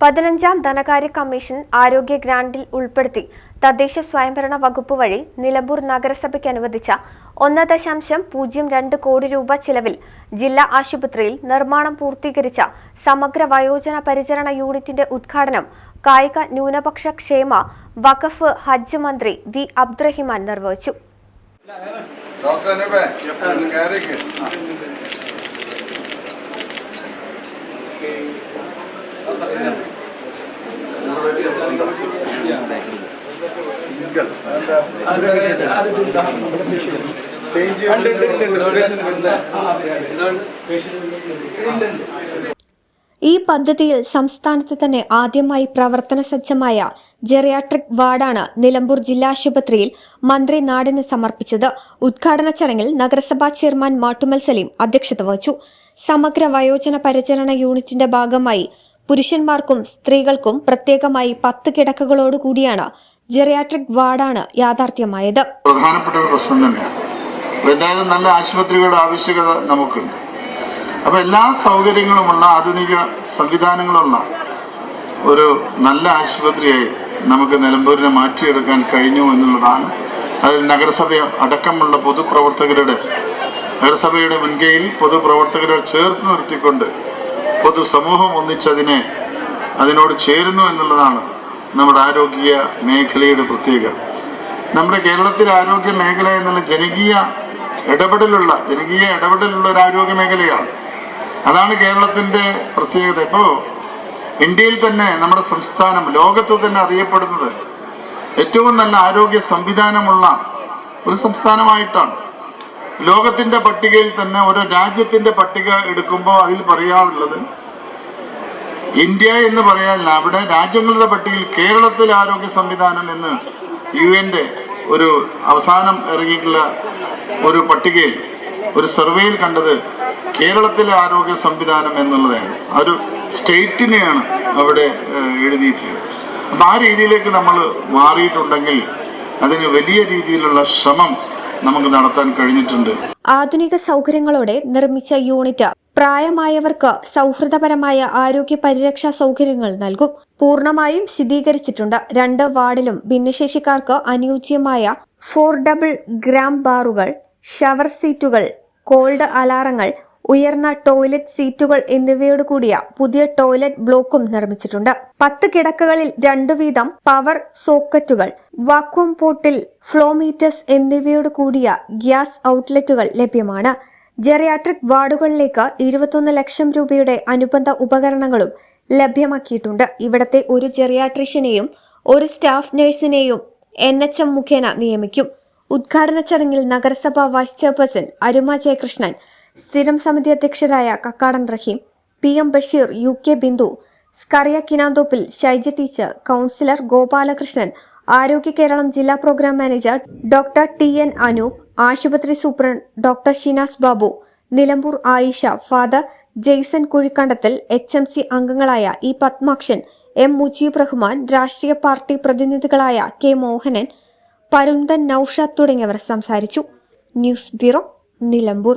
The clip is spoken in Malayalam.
പതിനഞ്ചാം ധനകാര്യ കമ്മീഷൻ ആരോഗ്യ ഗ്രാൻഡിൽ ഉൾപ്പെടുത്തി തദ്ദേശ സ്വയംഭരണ വകുപ്പ് വഴി നിലമ്പൂർ നഗരസഭയ്ക്ക് അനുവദിച്ച ഒന്ന് ദശാംശം പൂജ്യം രണ്ട് കോടി രൂപ ചിലവിൽ ജില്ലാ ആശുപത്രിയിൽ നിർമ്മാണം പൂർത്തീകരിച്ച സമഗ്ര വയോജന പരിചരണ യൂണിറ്റിന്റെ ഉദ്ഘാടനം കായിക ന്യൂനപക്ഷ ക്ഷേമ വഖഫ് ഹജ്ജ് മന്ത്രി വി അബ്ദുറഹിമാൻ നിർവഹിച്ചു. ഡോക്ടർ ഈ പദ്ധതിയിൽ സംസ്ഥാനത്ത് തന്നെ ആദ്യമായി പ്രവർത്തന സജ്ജമായ ജെറിയാട്രിക് വാർഡാണ് നിലമ്പൂർ ജില്ലാ ആശുപത്രിയിൽ മന്ത്രി നാടിന് സമർപ്പിച്ചത്. ഉദ്ഘാടന ചടങ്ങിൽ നഗരസഭാ ചെയർമാൻ മാട്ടുമൽ സലീം അധ്യക്ഷത വഹിച്ചു. സമഗ്ര വയോജന പരിചരണ യൂണിറ്റിന്റെ ഭാഗമായി പുരുഷന്മാർക്കും സ്ത്രീകൾക്കും പ്രത്യേകമായി പത്ത് കിടക്കകളോടുകൂടിയാണ് ജെറിയാട്രിക് വാർഡാണ് യാഥാർത്ഥ്യമായത്. പ്രധാനപ്പെട്ട ഒരു പ്രശ്നം തന്നെയാണ്. എന്തായാലും നല്ല ആശുപത്രികളുടെ ആവശ്യകത നമുക്കുണ്ട്. അപ്പൊ എല്ലാ സൗകര്യങ്ങളുമുള്ള ആധുനിക സംവിധാനങ്ങളുള്ള ഒരു നല്ല ആശുപത്രിയായി നമുക്ക് നിലമ്പൂരിനെ മാറ്റിയെടുക്കാൻ കഴിഞ്ഞു എന്നുള്ളതാണ്. അതിൽ നഗരസഭ അടക്കമുള്ള പൊതുപ്രവർത്തകരുടെ നഗരസഭയുടെ മുൻകൈയിൽ പൊതുപ്രവർത്തകരെ ചേർത്ത് നിർത്തിക്കൊണ്ട് പൊതുസമൂഹം ഒന്നിച്ചതിനെ അതിനോട് ചേരുന്നു എന്നുള്ളതാണ് നമ്മുടെ ആരോഗ്യ മേഖലയുടെ പ്രത്യേകത. നമ്മുടെ കേരളത്തിലെ ആരോഗ്യ മേഖല എന്നുള്ള ജനകീയ ഇടപെടലുള്ള ജനകീയ ഇടപെടലുള്ള ഒരു ആരോഗ്യ മേഖലയാണ്. അതാണ് കേരളത്തിന്റെ പ്രത്യേകത. ഇപ്പോൾ ഇന്ത്യയിൽ തന്നെ നമ്മുടെ സംസ്ഥാനം ലോകത്ത് തന്നെ അറിയപ്പെടുന്നത് ഏറ്റവും നല്ല ആരോഗ്യ സംവിധാനമുള്ള ഒരു സംസ്ഥാനമായിട്ടാണ്. ലോകത്തിന്റെ പട്ടികയിൽ തന്നെ ഓരോ രാജ്യത്തിന്റെ പട്ടിക എടുക്കുമ്പോൾ അതിൽ പറയാറുള്ളത് ഇന്ത്യ എന്ന് പറയാനില്ല അവിടെ രാജ്യങ്ങളുടെ പട്ടികയിൽ കേരളത്തിൽ ആരോഗ്യ സംവിധാനം എന്ന് യു എന്റെ ഒരു അവസാനം ഇറങ്ങിയിട്ടുള്ള ഒരു പട്ടികയിൽ ഒരു സർവേയിൽ കണ്ടത് കേരളത്തിലെ ആരോഗ്യ സംവിധാനം എന്നുള്ളതാണ്. ഒരു സ്റ്റേറ്റിനെയാണ് അവിടെ എഴുതിയിട്ടുള്ളത്. അപ്പം ആ രീതിയിലേക്ക് നമ്മൾ മാറിയിട്ടുണ്ടെങ്കിൽ അതിന് വലിയ രീതിയിലുള്ള ശ്രമം നമുക്ക് നടത്താൻ കഴിഞ്ഞിട്ടുണ്ട്. ആധുനിക സൗകര്യങ്ങളോടെ നിർമ്മിച്ച യൂണിറ്റ് പ്രായമായവർക്ക് സൗഹൃദപരമായ ആരോഗ്യ പരിരക്ഷാ സൗകര്യങ്ങൾ നൽകും. പൂർണമായും ശീതീകരിച്ചിട്ടുണ്ട് രണ്ട് വാർഡിലും ഭിന്നശേഷിക്കാർക്ക് അനുയോജ്യമായ ഫോർ ഡബിൾ ഗ്രാം ബാറുകൾ ഷവർ സീറ്റുകൾ കോൾഡ് അലാറങ്ങൾ ഉയർന്ന ടോയ്ലറ്റ് സീറ്റുകൾ എന്നിവയോട് കൂടിയ പുതിയ ടോയ്ലറ്റ് ബ്ലോക്കും നിർമ്മിച്ചിട്ടുണ്ട്. പത്ത് കിടക്കകളിൽ രണ്ടു വീതം പവർ സോക്കറ്റുകൾ വാക്വം പോട്ടിൽ ഫ്ലോമീറ്റേഴ്സ് എന്നിവയോട് കൂടിയ ഗ്യാസ് ഔട്ട്ലെറ്റുകൾ ലഭ്യമാണ്. ജെറിയാട്രിക് വാർഡുകളിലേക്ക് ഇരുപത്തൊന്ന് ലക്ഷം രൂപയുടെ അനുബന്ധ ഉപകരണങ്ങളും ലഭ്യമാക്കിയിട്ടുണ്ട്. ഇവിടത്തെ ഒരു ജെറിയാട്രിഷ്യനെയും ഒരു സ്റ്റാഫ് നഴ്സിനെയും എൻ എച്ച് എം മുഖേന നിയമിക്കും. ഉദ്ഘാടന ചടങ്ങിൽ നഗരസഭാ വൈസ് ചെയർപേഴ്സൺ അരുമ ജയകൃഷ്ണൻ സ്ഥിരം സമിതി അധ്യക്ഷരായ Kakkadan Rahim P M Basheer U K Bindu Scaria Kinanthoppil Shaija teacher councillor Gopalakrishnan Arogya Keralam ജില്ലാ program manager doctor T N Anoop ആശുപത്രി superintendent doctor Shinas Babu Nilambur Ayisha father Jaison Kuzhikandathil H M C അംഗങ്ങളായ ഇ പത്മാക്ഷൻ എം മുജീബ് റഹ്മാൻ രാഷ്ട്രീയ പാർട്ടി പ്രതിനിധികളായ കെ മോഹനൻ പരുന്തൻ നൌഷാദ് തുടങ്ങിയവർ സംസാരിച്ചു. News bureau Nilambur.